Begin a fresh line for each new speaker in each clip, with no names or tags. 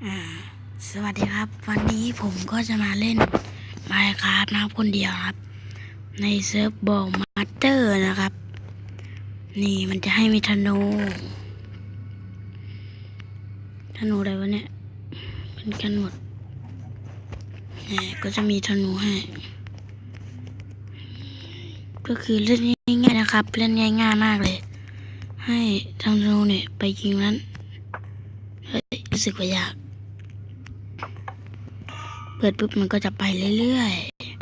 สวัสดีครับ วันนี้ผมก็จะมาเล่น Minecraft นะครับคนเดียวครับ ในเซิร์ฟบอลมาสเตอร์นะครับ นี่มันจะให้มีธนูธนูอะไรวะเนี่ยเป็นกันหมดนี่ก็จะมีธนูให้ ก็คือเล่นง่ายๆนะครับ เล่นง่ายๆมากเลย ให้ธนูเนี่ยไปยิงนั้นเฮ้ยรู้สึกว่ายาก เปิดปุ๊บมันก็จะไปเรื่อย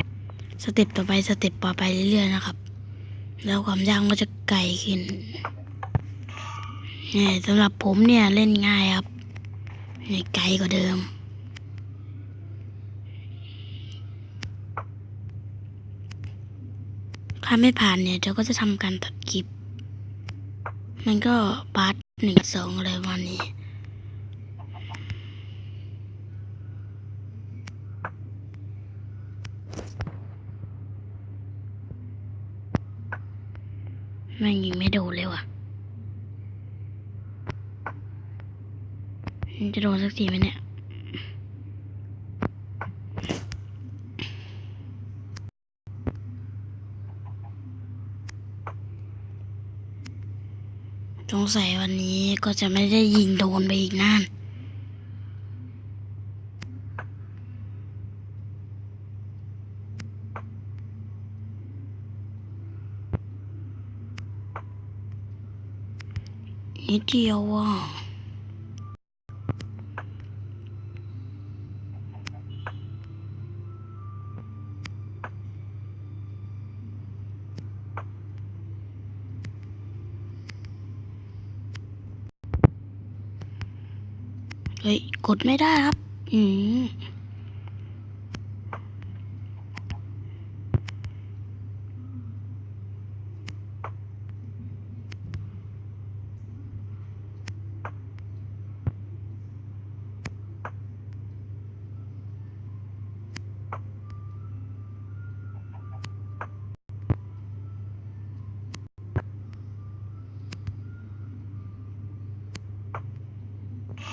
ๆ สเต็ปต่อไปสเต็ปต่อไปเรื่อยๆนะครับ แล้วความยากก็จะไกลขึ้นนี่สำหรับผมเนี่ยเล่นง่ายครับนี่ไกลกว่าเดิม ถ้าไม่ผ่านเนี่ยเดี๋ยวก็จะทำการตัดคลิป มันก็พาร์ทหนึ่งสองอะไรวันนี้ ม่ยิงไม่โดนเลยว่ะจะโดนสักทีไหมเนี่ยสงสัยวันนี้ก็จะไม่ได้ยิงโดนไปอีกนาน นิดเดียวว่ะเฮ้ย กดไม่ได้ครับ อืม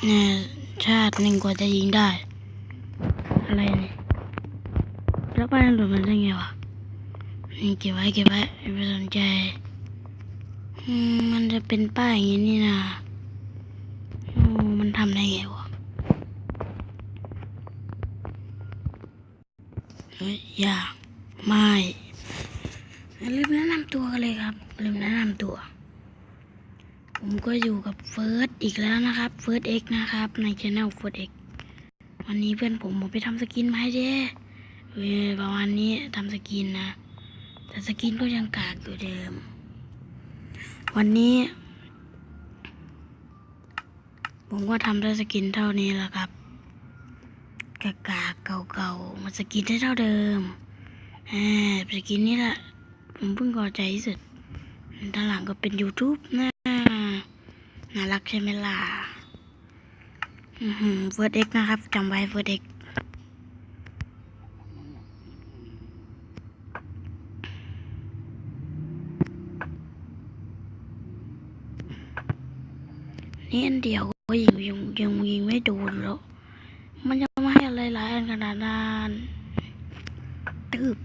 เนี่ยชาติหนึ่งกว่าจะยิงได้ อะไรนี่แล้วป้ายหลุดมันได้ไงวะนี่เก็บไว้เก็บไว้ไม่สนใจมมันจะเป็นป้ายอย่างนี้นี่นะโอ้มันทำได้ไงวะเฮ้ยอย่าไม่ลืมแนะนำตัวกันเลยครับลืมแนะนำตัว ผมก็อยู่กับเฟิร์สอีกแล้วนะครับเฟิร์สเอ็กนะครับ ในช anel เฟิร์สเอ็กวันนี้เพื่อนผมบอกไปทำสกินมาให้เด้เว้ยประมาณนี้ทำสกินนะ แต่สกินก็ยังกากอยู่เดิม วันนี้ ผมก็ทำได้สกินเท่านี้แหละครับกากาเก่าๆมาสกินได้เท่าเดิมอ่าสกินนี้แหละผมเพิ่งพอใจที่สุดด้านหลังก็เป็น YouTube นะ น่ารักใช่ไหมล่ะอือหือเฟิร์สเอ็กนะครับจำไว้เฟิร์สเอ็กนี่อันเดียวก็ยิงยังยังยิงไม่โดนแล้ว มันจะมาให้อะไรหลายอันขนาดนั้นตืบ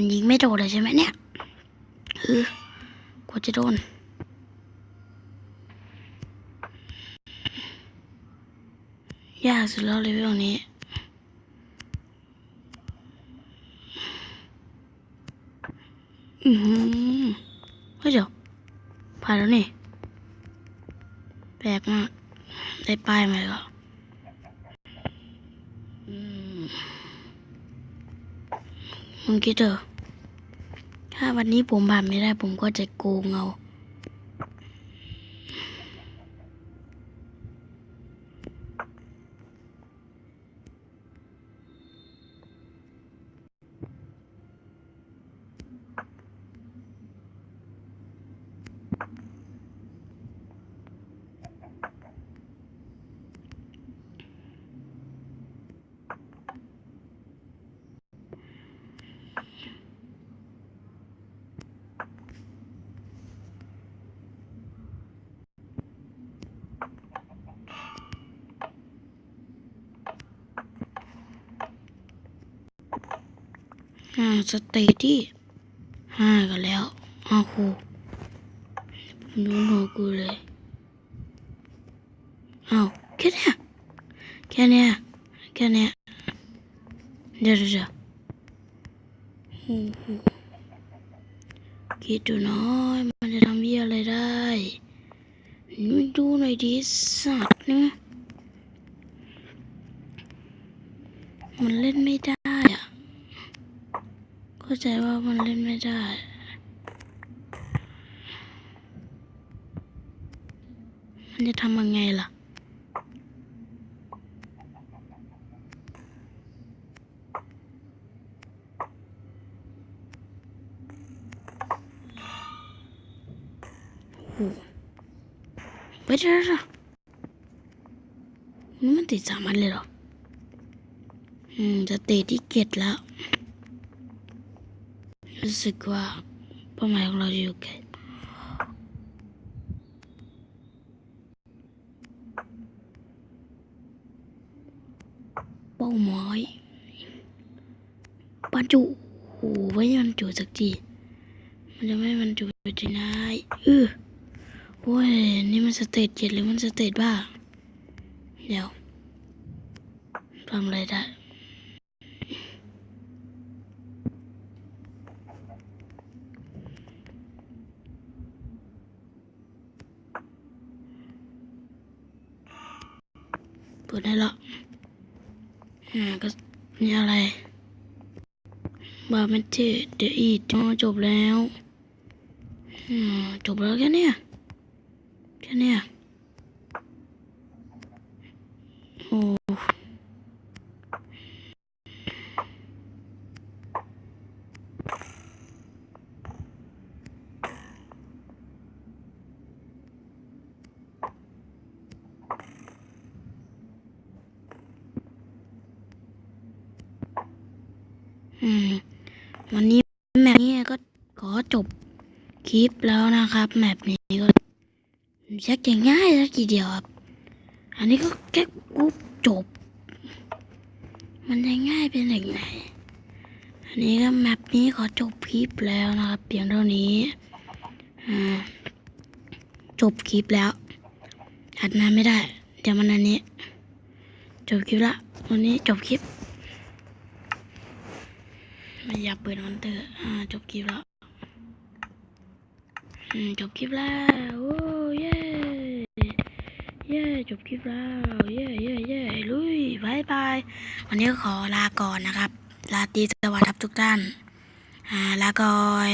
มันยิงไม่โดนเลยใช่ไหมเนี่ยเออกว่าจะโดน ยากสุดแล้วเลยเรื่องนี้อือหือเฮ้ยเดี๋ยวผ่านแล้วนี่แปลกมาก ได้ป้ายมาแล้วอืม มึงคิดเถอะ ถ้าวันนี้ผมผ่านไม่ได้ผมก็จะโกงเอา อ่าสเตจที่ห้ากันแล้วอ้าวครูดูหนูกูเลยอ้าวแค่เนี้ยแค่เนี้ยแค่เนี้ยเดี๋ยวเดี๋ยวคิดดูน้อยมันจะทำเยี่ยอะไรได้มึงดูหน่อยดิสัตว์นี่ยมันเล่นไม่ได้ เข้าใจว่ามันเล่นไม่ได้มันจะทำยังไงล่ะ โอ้ไปเถอะนี่มันติดสามอันเลยเหรอ อืม จะเตะที่เกตแล้ว รู้สึกว่าเป้าหมายของเราจะอยู่ไกลเป้าหมายบรรจุโอ้ไม่บรรจุสักทีมันจะไม่บรรจุที่ไหนเออโอ้ยนี่มันสเตจเจ็ดหรือมันสเตจบ้าเดี๋ยวทำอะไรได้ เปิดได้ละอ่าก็มีอะไรบาร์เมนเทเดอีดจบแล้วอ่าจบแล้วแค่เนี้ยแค่เนี้ยโอ้ อืม วันนี้แมปนี้ก็ขอจบคลิปแล้วนะครับแมปนี้ก็ชักจะง่ายสักทีเดียวครับ อันนี้ก็แค่กูจบ มันจะง่ายเป็นอย่างไหน อันนี้ก็แมปนี้ขอจบคลิปแล้วนะครับเพียงเท่านี้จบคลิปแล้วอัดนานไม่ได้ เดี๋ยวมันอันนี้ จบคลิปละ วันนี้จบคลิป ไม่อยากเปิดมอนเตอร์อ่าจบคลิปแล้วจบคลิปแล้วโอ้เย้เย้จบคลิปแล้วเย้เย้เย้ลุยบายบายวันนี้ขอลาก่อนนะครับ ลาตีสวัสดิ์ครับทุกท่านอ่าลาก่อย